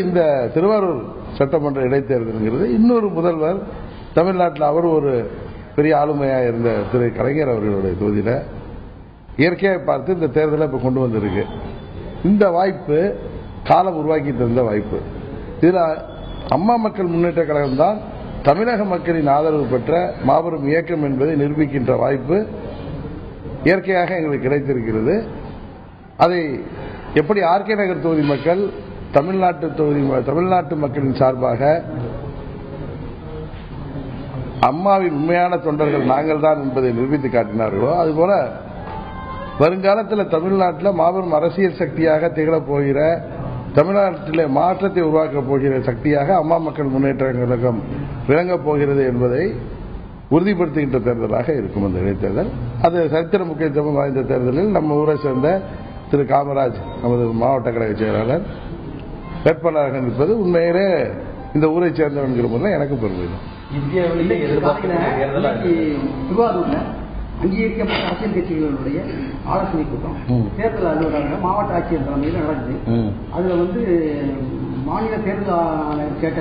இந்த திருவாரூர் சட்டமன்ற இடைத்தேர்தலுங்கிறது இன்னொரு முதல்வர் தமிழ்நாட்டில் அவர் ஒரு பெரிய ஆளுமையாக இருந்த திரு கலைஞர் அவர்களுடைய தொகுதியில் இயற்கையாக பார்த்து இந்த தேர்தலை இப்போ கொண்டு வந்திருக்கு. இந்த வாய்ப்பு காலம் உருவாக்கி தந்த வாய்ப்பு. இதில் அம்மா மக்கள் முன்னேற்ற கழகம்தான் தமிழக மக்களின் ஆதரவு பெற்ற மாபெரும் இயக்கம் என்பதை நிரூபிக்கின்ற வாய்ப்பு இயற்கையாக எங்களுக்கு கிடைத்திருக்கிறது. அதை எப்படி ஆர்கே நகர் தொகுதி மக்கள் தமிழ்நாட்டு தொகுதி தமிழ்நாட்டு மக்களின் சார்பாக அம்மாவின் உண்மையான தொண்டர்கள் நாங்கள் தான் என்பதை நிரூபித்து காட்டினார்களோ அதுபோல வருங்காலத்தில் தமிழ்நாட்டில் மாபெரும் அரசியல் சக்தியாக திகழப் போகிற தமிழ்நாட்டில் மாற்றத்தை உருவாக்கப் போகிற சக்தியாக அம்மா மக்கள் முன்னேற்ற கழகம் விளங்கப் போகிறது என்பதை உறுதிப்படுத்துகின்ற தேர்தலாக இருக்கும் அந்த இடைத்தேர்தல். அது சரித்திர முக்கியத்துவம் வாய்ந்த தேர்தலில் நம்ம ஊரை சேர்ந்த திரு காமராஜ் நமது மாவட்ட கழக செயலாளர் வேட்பாளராக நிற்பது உண்மையிலே இந்த ஊரை சேர்ந்தவன்கிற முறையில் எனக்கு பெருமை அங்கீகரிக்கப்பட்ட அரசியல் கட்சிகளுடைய ஆலோசனை கூட்டம். தேர்தல் அலுவலக மாவட்ட ஆட்சியர் தலைமையில் நடக்குது. அதுல வந்து மாநில தேர்தல் ஆணையர் கேட்ட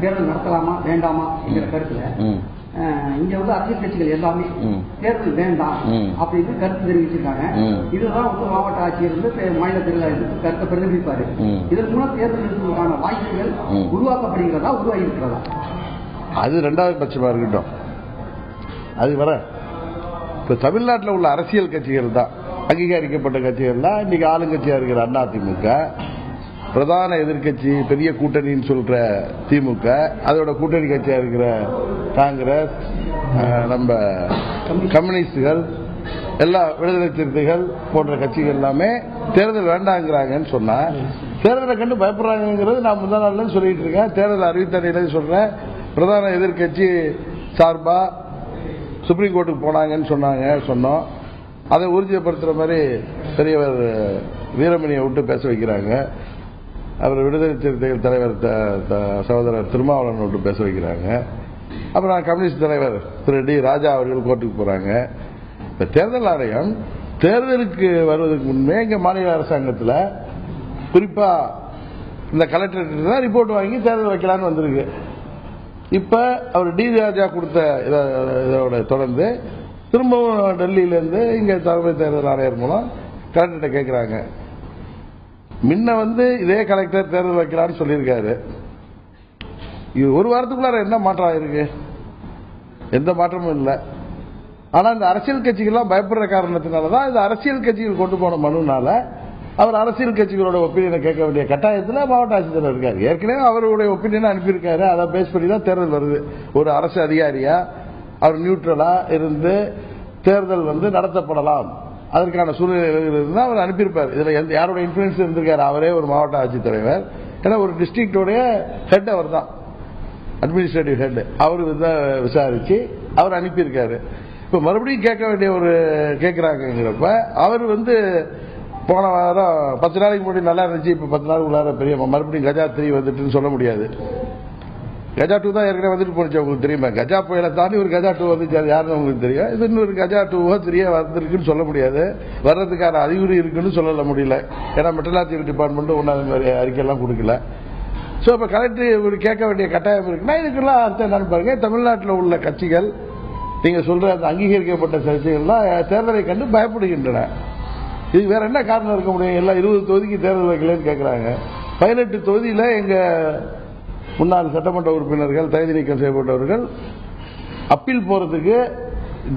தேர்தல் நடத்தலாமா வேண்டாமா என்கிற கருத்துல இங்க உள்ள அரசியல் கட்சிகள் எல்லாமே. தேர்தல் வேண்டாம். அப்படின்னு கருத்து தெரிவிச்சிருக்காங்க. இதுதான் வந்து மாவட்ட ஆட்சியர் வந்து மாநில தேர்தல் கருத்தை பிரதிபலிப்பாரு. இதன் மூலம் தேர்தல் நடத்துவதற்கான வாய்ப்புகள். உருவாக்கப்படுகிறதா உருவாகி இருக்கிறதா அது ரெண்டாவது பட்சமா இருக்கட்டும் அது வர இப்ப தமிழ்நாட்டில் உள்ள அரசியல் கட்சிகள் தான் அங்கீகரிக்கப்பட்ட கட்சிகள் தான் இன்னைக்கு ஆளுங்கட்சியா இருக்கிற அதிமுக பிரதான எதிர்க்கட்சி பெரிய கூட்டணின்னு சொல்ற திமுக அதோட கூட்டணி கட்சியா இருக்கிற காங்கிரஸ் நம்ம கம்யூனிஸ்டுகள் எல்லா விடுதலை சிறுத்தைகள் போன்ற கட்சிகள் எல்லாமே தேர்தல் வேண்டாங்கிறாங்கன்னு சொன்னா தேர்தலை கண்டு பயப்படுறாங்கிறது நான் முதல் நாள்ல சொல்லிட்டு இருக்கேன். தேர்தல் அறிவித்தடையில சொல்றேன் பிரதான எதிர்க்கட்சி சார்பா சுப்ரீம் கோர்ட்டுக்கு போனாங்கன்னு சொன்னாங்க சொன்னோம். அதை உறுதிப்படுத்துற மாதிரி பெரியவர் வீரமணியை விட்டு பேச வைக்கிறாங்க. அவர் விடுதலை சிறுத்தைகள் தலைவர் த- சகோதரர் திருமாவளவன் விட்டு பேச வைக்கிறாங்க. அப்புறம் கம்யூனிஸ்ட் தலைவர் திரு டி ராஜா அவர்கள் கோர்ட்டுக்கு போறாங்க. இந்த தேர்தல் ஆணையம் தேர்தலுக்கு வருவதற்கு முன்பே எங்க மாநில அரசாங்கத்தில் குறிப்பா இந்த கலெக்டர் தான் ரிப்போர்ட் வாங்கி தேர்தல் வைக்கலான்னு வந்திருக்கு. இப்ப அவர் டி ராஜா கொடுத்த இதோட தொடர்ந்து திரும்பவும் டெல்லியிலேருந்து இங்கே இங்க தலைமை தேர்தல் ஆணையர் மூலம் கலெக்டர்கிட்ட கேட்கிறாங்க முன்ன வந்து இதே கலெக்டர் தேர்தல் வைக்கிறான்னு சொல்லியிருக்காரு. இது ஒரு வாரத்துக்குள்ளார என்ன மாற்றம் ஆயிருக்கு? எந்த மாற்றமும் இல்லை. ஆனால் இந்த அரசியல் கட்சிகள்லாம் பயப்படுற காரணத்தினால தான் இந்த அரசியல் கட்சிகள் கொண்டு போன மனுனால அவர் அரசியல் கட்சிகளோட ஒப்பீனியனை கேட்க வேண்டிய கட்டாயத்தில் மாவட்ட ஆட்சித்தலைவர் இருக்காரு. ஏற்கனவே அவருடைய ஒப்பீனியனை அனுப்பியிருக்காரு. அதை பேஸ் பண்ணி தான் தேர்தல் வருது. ஒரு அரசு அதிகாரியா அவர் நியூட்ரலா இருந்து தேர்தல் வந்து நடத்தப்படலாம். அதற்கான சூழ்நிலை இருந்தால் அவர் அனுப்பியிருப்பார். இதில் எந்த யாரோட இன்ஃபுளுன்ஸ் இருந்திருக்காரு? அவரே ஒரு மாவட்ட ஆட்சித்தலைவர். ஏன்னா ஒரு டிஸ்ட்ரிக்டோடைய ஹெட் அவர் தான் அட்மினிஸ்ட்ரேட்டிவ் ஹெட் அவர் இதை விசாரித்து அவர் அனுப்பியிருக்காரு. இப்போ மறுபடியும் கேட்க வேண்டிய ஒரு கேட்குறாங்கிறப்ப அவர் வந்து போன வாரம் பத்து நாளைக்கு முன்னாடி நல்லா இருந்துச்சு இப்போ பத்து நாளுக்கு உள்ளார பெரிய மறுபடியும் கஜா த்ரீ வந்துட்டுன்னு சொல்ல முடியாது. கஜா டூ தான் ஏற்கனவே வந்துட்டு போனிச்சு உங்களுக்கு தெரியுமா? கஜா புயலை தாண்டி ஒரு கஜா டூ வந்துச்சு. அது யாருன்னு உங்களுக்கு தெரியும்? இது இன்னொரு கஜா டூவோ த்ரீயோ வந்திருக்குன்னு சொல்ல முடியாது. வர்றதுக்கான அறிகுறி இருக்குன்னு சொல்ல முடியல. ஏன்னா மெட்டலாஜிக்கல் டிபார்ட்மெண்ட்டும் ஒன்றும் அது மாதிரி அறிக்கையெல்லாம் கொடுக்கல. ஸோ இப்போ கலெக்டர் இவர் கேட்க வேண்டிய கட்டாயம் இருக்குன்னா இதுக்கெல்லாம் அர்த்தம் என்னன்னு பாருங்க. தமிழ்நாட்டில் உள்ள கட்சிகள் நீங்கள் சொல்கிற அந்த அங்கீகரிக்கப்பட்ட சர்ச்சைகள்லாம் தேர்தலை கண்டு பயப்படுகின்றன. இது வேற என்ன காரணம் இருக்க முடியும்? எல்லாம் இருபது தொகுதிக்கு தேர்தல் வைக்கலன்னு கேட்குறாங்க பதினெட்டு தொகுதியில் எங்கள் முன்னாள் சட்டமன்ற உறுப்பினர்கள் தகுதி நீக்கம் செய்யப்பட்டவர்கள் அப்பீல் போறதுக்கு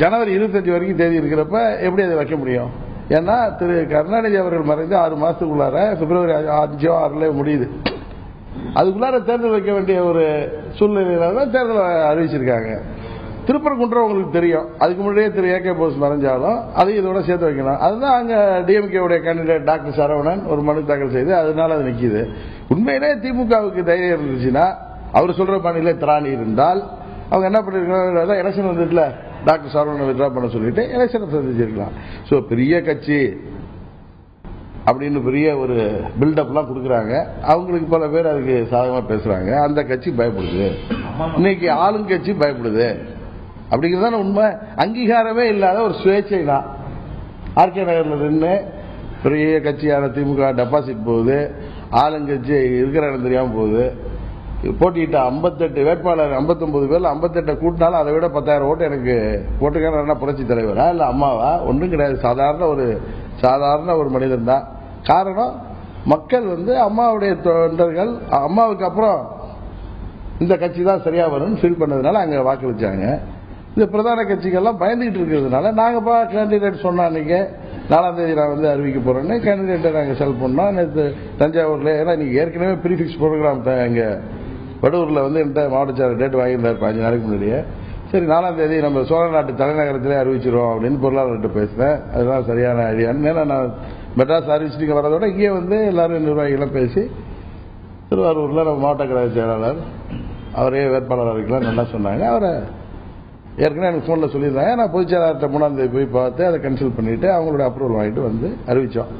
ஜனவரி இருபத்தஞ்சு வரைக்கும் தேதி இருக்கிறப்ப எப்படி அதை வைக்க முடியும்? ஏன்னா திரு கருணாநிதி அவர்கள் மறைந்து ஆறு மாசத்துக்குள்ளார பிப்ரவரி அஞ்சோ ஆறுல முடியுது. அதுக்குள்ளார தேர்தல் வைக்க வேண்டிய ஒரு சூழ்நிலையில தான் தேர்தல் அறிவிச்சிருக்காங்க. திருப்பரங்குன்றம் உங்களுக்கு தெரியும். அதுக்கு முன்னாடியே திரு ஏ கே போஸ் மறைஞ்சாலும் அதையும் இதோட சேர்த்து வைக்கணும் அதுதான் அங்க டிஎம்கே உடைய கேண்டிடேட் டாக்டர் சரவணன் ஒரு மனு தாக்கல் செய்து அதனால அது நிக்குது. உண்மையிலே திமுகவுக்கு தைரியம் இருந்துச்சுன்னா அவர் சொல்ற மாநில திராணி இருந்தால் அவங்க என்ன பண்ணிருக்காங்க எலெக்ஷன் வந்துட்டுல டாக்டர் சரவணனை வித்ரா பண்ண சொல்லிட்டு எலெக்ஷனை சந்திச்சிருக்கலாம். ஸோ பெரிய கட்சி அப்படின்னு பெரிய ஒரு பில்டப்லாம் கொடுக்குறாங்க. அவங்களுக்கு பல பேர் அதுக்கு சாதகமாக பேசுறாங்க. அந்த கட்சி பயப்படுது. இன்னைக்கு ஆளுங்கட்சி பயப்படுது. அப்படிங்கிறது தானே உண்மை? அங்கீகாரமே இல்லாத ஒரு சுயேட்சை தான் ஆர்கே நகரில் நின்று பெரிய கட்சியான திமுக டெபாசிட் போகுது. ஆளுங்கட்சி இருக்கிற இடம் தெரியாமல் போகுது. போட்டியிட்ட 58 வேட்பாளர் ஐம்பத்தொம்பது பேர் ஐம்பத்தெட்டை கூட்டினாலும் அதை விட பத்தாயிரம் ஓட்டு எனக்கு போட்டுக்கான புரட்சி தலைவரா இல்லை அம்மாவா? ஒன்றும் கிடையாது. சாதாரண ஒரு சாதாரண ஒரு மனிதன் தான். காரணம் மக்கள் வந்து அம்மாவுடைய தொண்டர்கள் அம்மாவுக்கு அப்புறம் இந்த கட்சி தான் சரியாக வரும்னு ஃபீல் பண்ணதுனால அங்கே வாக்களிச்சாங்க. இந்த பிரதான கட்சிகள்லாம் பயந்துகிட்டு இருக்கிறதுனால நாங்கப்பா கேண்டிடேட் சொன்னா அன்னைக்கு நாலாம் தேதி நான் வந்து அறிவிக்க போறேன்னு கேண்டிடேட்டை நாங்கள் செல் பண்ணோம். நேற்று தஞ்சாவூர்ல ஏன்னா நீங்க ஏற்கனவே ப்ரீஃபிக்ஸ் ப்ரோக்ராம் இங்கே வடூர்ல வந்து என்கிட்ட மாவட்ட டேட் வாங்கியிருந்தார் பாஞ்சு நாளைக்கு முன்னாடியே. சரி நாலாம் தேதி நம்ம சோழ நாட்டு தலைநகரத்திலே அறிவிச்சிருவோம் அப்படின்னு பொருளாளர்கிட்ட பேசினேன். அதுதான் சரியான ஐடியான்னு ஏன்னா நான் மெட்ராஸ் அறிவிச்சிட்டு வரதோட இங்கே வந்து எல்லாரும் நிர்வாகிகளும் பேசி திருவாரூர்ல நம்ம மாவட்ட கழக செயலாளர் அவரே வேட்பாளராக இருக்கலாம் நல்லா சொன்னாங்க. அவரை ஏற்கனவே எனக்கு ஃபோனில் சொல்லியிருந்தாங்க. நான் பொதுச் செயலாளர்கிட்ட போய் பார்த்து அதை கன்சல்ட் பண்ணிட்டு அவங்களோட அப்ரூவல் வாங்கிட்டு வந்து அறிவித்தோம்